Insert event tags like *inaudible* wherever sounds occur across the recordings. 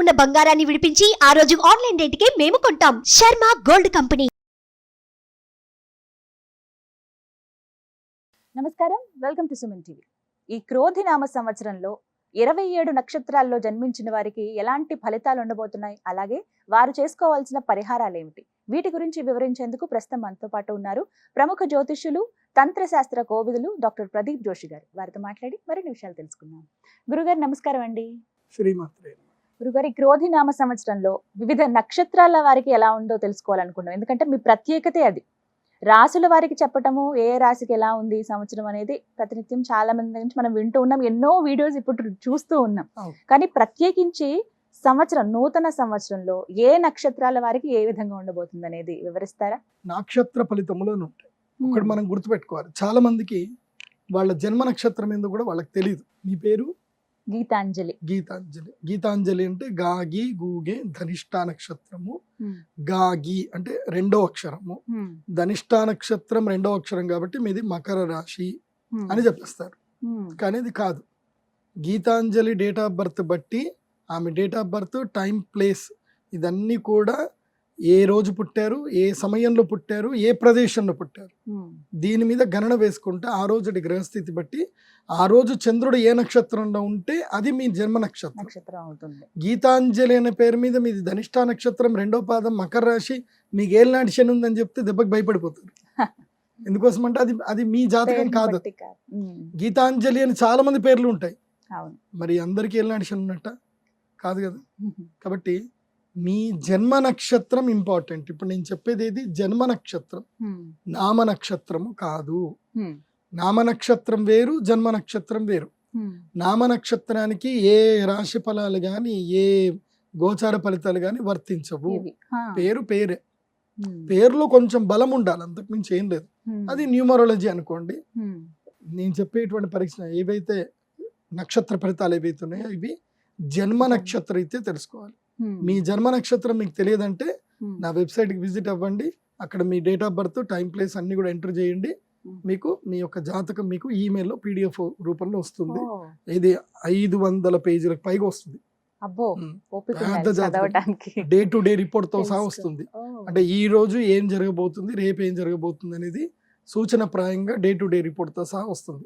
ఉన్న బంగారాన్ని విడిపించి ఆ రోజు ఆన్లైన్ రేటుకే మేము కొంటాం. Sharma gold company. నమస్కారం. Welcome to Suman TV. ఈ క్రోధి నామ సంవత్సరంలో ఇరవై ఏడు నక్షత్రాల్లో జన్మించిన వారికి ఎలాంటి ఫలితాలు ఉండబోతున్నాయి? అలాగే వారు చేసుకోవాల్సిన పరిహారాలు ఏమిటి వీటి గురించి వివరించేందుకు ప్రస్తుతం మనతో పాటు ఉన్నారు ప్రముఖ జ్యోతిష్యులు తంత్రశాస్త్ర కోవిదులు డాక్టర్ ప్రదీప్ జోషి గారు. వారితో మాట్లాడి మరిన్ని విషయాలు తెలుసుకుందాం. గురుగారు నమస్కారం అండి. శ్రీమాత్రే గురుగారి క్రోధి నామ సంవత్సరంలో వివిధ నక్షత్రాల వారికి ఎలా ఉందో తెలుసుకోవాలనుకున్నాం. ఎందుకంటే మీ ప్రత్యేకతే అది. రాసుల వారికి చెప్పటము ఏ రాశికి ఎలా ఉంది ఈ సంవత్సరం అనేది ప్రతినిత్యం చాలా మంది నుంచి మనం వింటూ ఉన్నాం. ఎన్నో వీడియోస్ ఇప్పుడు చూస్తూ ఉన్నాం. కానీ ప్రత్యేకించి సంవత్సరం నూతన సంవత్సరంలో ఏ నక్షత్రాల వారికి ఏ విధంగా ఉండబోతుంది అనేది వివరిస్తారా? నక్షత్ర ఫలితములను ఉంటాయి. ఒకటి మనం గుర్తుపెట్టుకోవాలి. చాలా మందికి వాళ్ళ జన్మ నక్షత్రం ఏందో కూడా వాళ్ళకి తెలియదు మీ పేరు? గీతాంజలి. గీతాంజలి. గీతాంజలి అంటే గాగి గూగే ధనిష్టా నక్షత్రము. గాగి అంటే రెండో అక్షరము. ధనిష్టా నక్షత్రం రెండో అక్షరం కాబట్టి మీది మకర రాశి అని చెప్పేస్తారు. కానీ ఇది కాదు. గీతాంజలి డేట్ ఆఫ్ బర్త్ బట్టి ఆమె date of birth time place ఇదన్నీ కూడా ఏ రోజు పుట్టారు ఏ సమయంలో పుట్టారు ఏ ప్రదేశంలో పుట్టారు. దీని మీద గణన వేసుకుంటే ఆ రోజుటి గ్రహస్థితి బట్టి ఆ రోజు చంద్రుడు ఏ నక్షత్రంలో ఉంటే అది మీ జన్మ నక్షత్రం. నక్షత్రం అవుతుంది. గీతాంజలి అనే పేరు మీద మీది ధనిష్టా నక్షత్రం రెండో పాదం మకర రాశి మీకు ఏళ్ళనాటి శని ఉందని చెప్తే దెబ్బకి భయపడిపోతారు. *laughs* ఎందుకోసం అంటే అది అది మీ జాతకం కాదు. గీతాంజలి అని చాలా మంది పేర్లు ఉంటాయి. మరి అందరికీ ఏళ్ళనాటి శని ఉన్నట్ట? కాదు కదా. కాబట్టి మీ జన్మ నక్షత్రం ఇంపార్టెంట్. ఇప్పుడు నేను చెప్పేది ఏది? జన్మ నక్షత్రం. నామ నక్షత్రము కాదు. నామ నక్షత్రం వేరు జన్మ నక్షత్రం వేరు. నామ నక్షత్రానికి ఏ రాశి ఫలాలు కానీ ఏ గోచార ఫలితాలు కానీ వర్తించవు. పేరు పేరే. పేరులో కొంచెం బలం ఉండాలి. అంతకు మించి ఏం లేదు. అది న్యూమరాలజీ అనుకోండి. నేను చెప్పేటువంటి పరీక్ష ఏవైతే నక్షత్ర ఫలితాలు ఏవైతే ఉన్నాయో ఇవి జన్మ. నక్షత్రం అయితే తెలుసుకోవాలి. మీ జన్మ నక్షత్రం మీకు తెలియదంటే నా వెబ్సైట్కి విజిట్ అవ్వండి. అక్కడ మీ date of birth time place అన్ని కూడా ఎంటర్ చేయండి. మీకు మీ యొక్క జాతకం మీకు ఈమెయిల్లో పీడిఎఫ్ రూపంలో వస్తుంది. ఇది ఐదు వందల పేజీలకు పైగా వస్తుంది. డే టు డే రిపోర్ట్తో సహా. వస్తుంది. అంటే ఈ రోజు ఏం జరగబోతుంది రేపు ఏం జరగబోతుంది అనేది సూచన ప్రాయంగా డే టు డే రిపోర్ట్తో సహా వస్తుంది.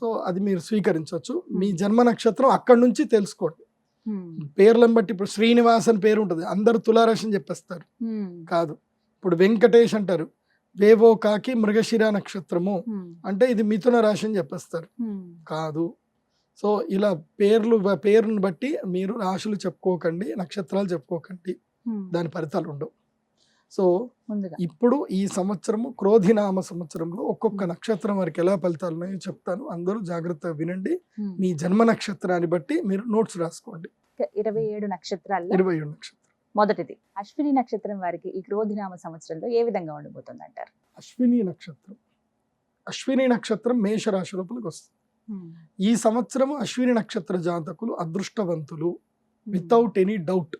సో అది మీరు స్వీకరించవచ్చు. మీ జన్మ నక్షత్రం అక్కడి నుంచి తెలుసుకోండి. పేర్లను బట్టి ఇప్పుడు శ్రీనివాస్ అని పేరు ఉంటుంది. అందరు తులారాశి అని చెప్పేస్తారు. కాదు. ఇప్పుడు వెంకటేష్ అంటారు. వేవో కాకి మృగశిర నక్షత్రము. అంటే ఇది మిథున రాశి అని చెప్పేస్తారు. కాదు. సో ఇలా పేర్లు పేరుని బట్టి మీరు రాశులు చెప్పుకోకండి నక్షత్రాలు చెప్పుకోకండి. దాని ఫలితాలు ఉండవు. సో ఇప్పుడు ఈ సంవత్సరము క్రోధినామ సంవత్సరంలో ఒక్కొక్క నక్షత్రం వారికి ఎలా ఫలితాలు ఉన్నాయో చెప్తాను. అందరూ జాగ్రత్తగా వినండి. మీ జన్మ నక్షత్రాన్ని బట్టి మీరు నోట్స్ రాసుకోండి. ఇరవై ఏడు నక్షత్రాల్లో ఇరవై ఏడు నక్షత్రం మొదటిది అశ్విని నక్షత్రం వారికి ఈ క్రోధినామ సంవత్సరంలో ఏ విధంగా ఉండబోతుంది అంటారు అశ్విని నక్షత్రం. అశ్విని నక్షత్రం మేషరాశి లోపలికి వస్తుంది. ఈ సంవత్సరం అశ్విని నక్షత్ర జాతకులు అదృష్టవంతులు వితౌట్ ఎనీ డౌట్.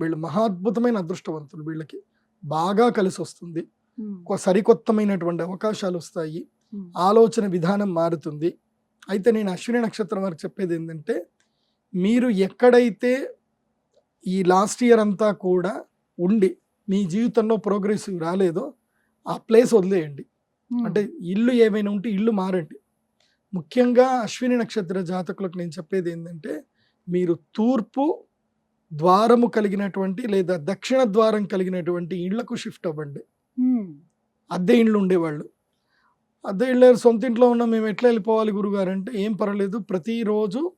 వీళ్ళు మహాద్భుతమైన అదృష్టవంతులు వీళ్ళకి. బాగా కలిసి వస్తుంది సరికొత్తమైనటువంటి అవకాశాలు వస్తాయి. ఆలోచన విధానం మారుతుంది. అయితే నేను అశ్విని నక్షత్రం వారికి చెప్పేది ఏంటంటే మీరు ఎక్కడైతే ఈ లాస్ట్ ఇయర్ అంతా కూడా ఉండి మీ జీవితంలో ప్రోగ్రెసివ్ రాలేదో ఆ ప్లేస్ వదిలేయండి. అంటే ఇల్లు ఏమైనా ఉంటే ఇల్లు మారండి. ముఖ్యంగా అశ్విని నక్షత్ర జాతకులకు నేను చెప్పేది ఏంటంటే మీరు తూర్పు ద్వారము కలిగినటువంటి లేదా దక్షిణ ద్వారం కలిగినటువంటి ఇళ్ళకు షిఫ్ట్ అవ్వండి. అద్దె ఇండ్లు ఉండేవాళ్ళు. అద్దె ఇళ్ళు సొంత ఇంట్లో ఉన్న మేము ఎట్లా వెళ్ళిపోవాలి గురుగారు అంటే ఏం పర్వాలేదు ప్రతిరోజు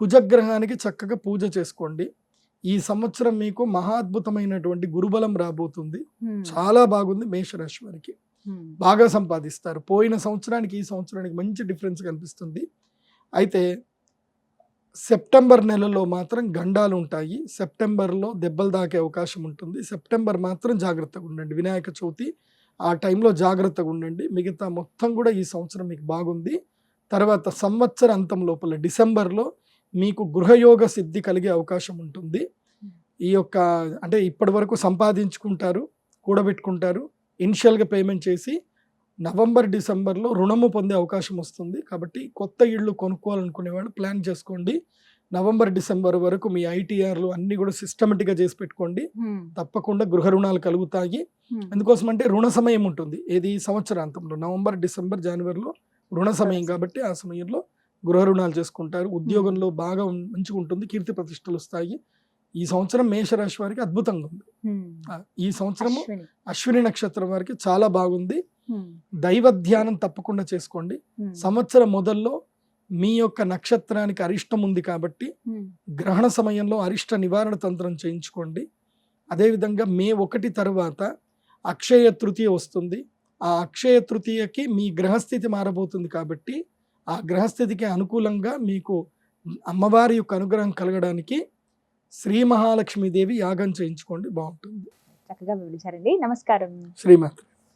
కుజగ్రహానికి చక్కగా పూజ చేసుకోండి. ఈ సంవత్సరం మీకు మహాద్భుతమైనటువంటి గురుబలం రాబోతుంది. చాలా బాగుంది మేషరాశి వారికి. బాగా సంపాదిస్తారు. పోయిన సంవత్సరానికి ఈ సంవత్సరానికి మంచి డిఫరెన్స్ కనిపిస్తుంది. అయితే సెప్టెంబర్ నెలలో మాత్రం గండాలు ఉంటాయి. సెప్టెంబర్లో దెబ్బలు దాకే అవకాశం ఉంటుంది. సెప్టెంబర్ మాత్రం జాగ్రత్తగా ఉండండి. వినాయక చవితి ఆ టైంలో జాగ్రత్తగా ఉండండి. మిగతా మొత్తం కూడా ఈ సంవత్సరం మీకు బాగుంది. తర్వాత సంవత్సర అంతం లోపల డిసెంబర్లో మీకు గృహయోగ సిద్ధి కలిగే అవకాశం ఉంటుంది. ఈ యొక్క అంటే ఇప్పటి వరకు సంపాదించుకుంటారు కూడబెట్టుకుంటారు. ఇనిషియల్గా పేమెంట్ చేసి నవంబర్ డిసెంబర్లో రుణము పొందే అవకాశం వస్తుంది. కాబట్టి కొత్త ఇళ్ళు కొనుక్కోవాలనుకునే వాళ్ళు ప్లాన్ చేసుకోండి. నవంబర్ డిసెంబర్ వరకు మీ ఐటీఆర్లు అన్ని కూడా సిస్టమేటిక్గా చేసి పెట్టుకోండి. తప్పకుండా గృహ రుణాలు కలుగుతాయి. హ్మ్. ఎందుకోసం అంటే రుణ సమయం ఉంటుంది. ఏది? సంవత్సరాంతంలో. నవంబర్ డిసెంబర్ జనవరిలో రుణ సమయం కాబట్టి ఆ సమయంలో గృహ రుణాలు చేసుకుంటారు. ఉద్యోగంలో బాగా మంచిగా ఉంటుంది. కీర్తి ప్రతిష్టలు వస్తాయి. ఈ సంవత్సరం మేషరాశి వారికి అద్భుతంగా ఉంది. ఈ సంవత్సరము అశ్విని. నక్షత్రం వారికి చాలా బాగుంది. దైవ ధ్యానం తప్పకుండా చేసుకోండి. సంవత్సరం మొదల్లో మీ యొక్క నక్షత్రానికి అరిష్టం ఉంది కాబట్టి. గ్రహణ సమయంలో అరిష్ట నివారణ తంత్రం చేయించుకోండి. అదేవిధంగా మే ఒకటి తర్వాత అక్షయ తృతీయ వస్తుంది. ఆ అక్షయ తృతీయకి మీ గ్రహస్థితి మారబోతుంది కాబట్టి ఆ గ్రహస్థితికి అనుకూలంగా మీకు అమ్మవారి యొక్క అనుగ్రహం కలగడానికి శ్రీ మహాలక్ష్మీదేవి యాగం చేయించుకోండి. బాగుంటుంది. చక్కగా వివరించారండి. నమస్కారం. శ్రీమాత